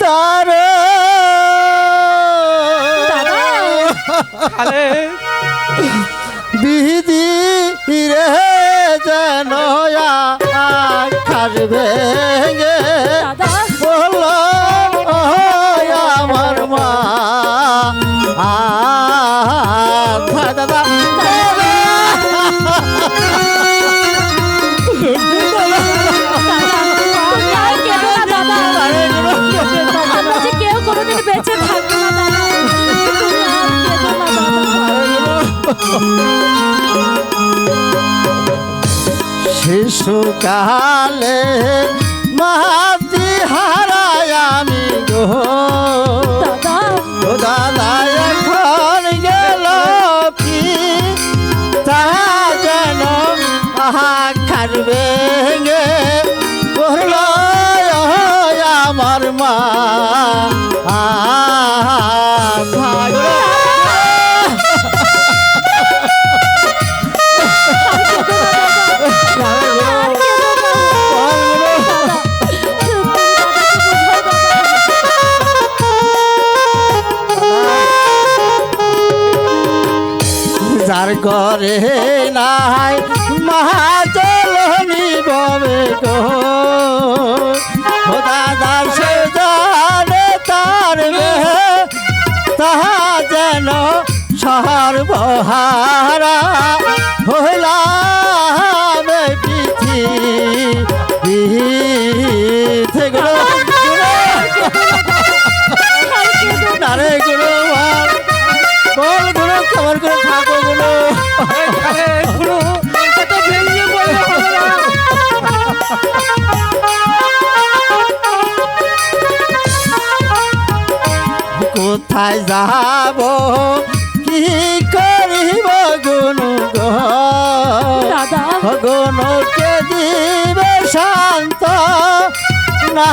তার। আরে বিধি রে যেন খাস শিশুকালে মাতি হারায় আমি গো। দাদা। এখন গেল কি? তা যেন ভেঙে বলল আমার মা। যার ঘরে নাই। মহাজলনি নিবে গো দাদার দাদা সে জানে তার তাহা যেন সর্বহারা হইলাম গুরু খবর করে থাকো গুরু আরে গুরু এত ভেঙে বলে। হবে না কোথায় যাব? কি করিব গুনু দাদা। গুনুকে দিবে শান্ত না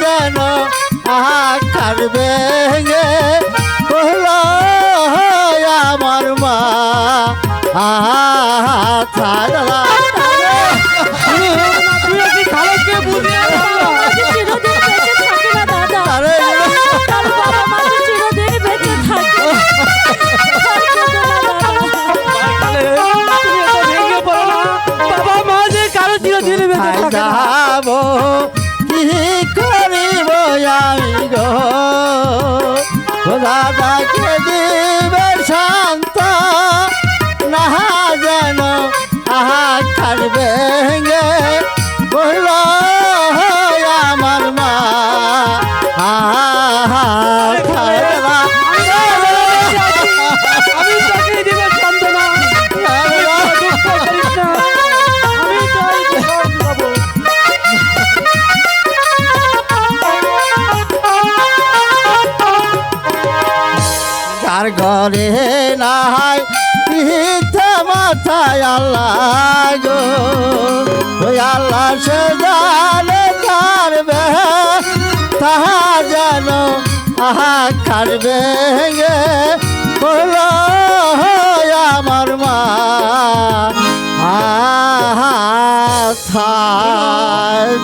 যেন আকার ভেঙে কোথায় যাব কি করিব আমি গো? খোদা তাকে দিবে শান্ত না যেন আহা খার যার ঘরে নাই, পিঠা মাথায় আল্লাহ গো। ওই আল্লাহ সে জানে কারবে তাহা যেন আহা কার ভেঙে বলল আমার মা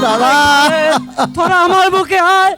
দাদা। তোরা আমার বুকে আয়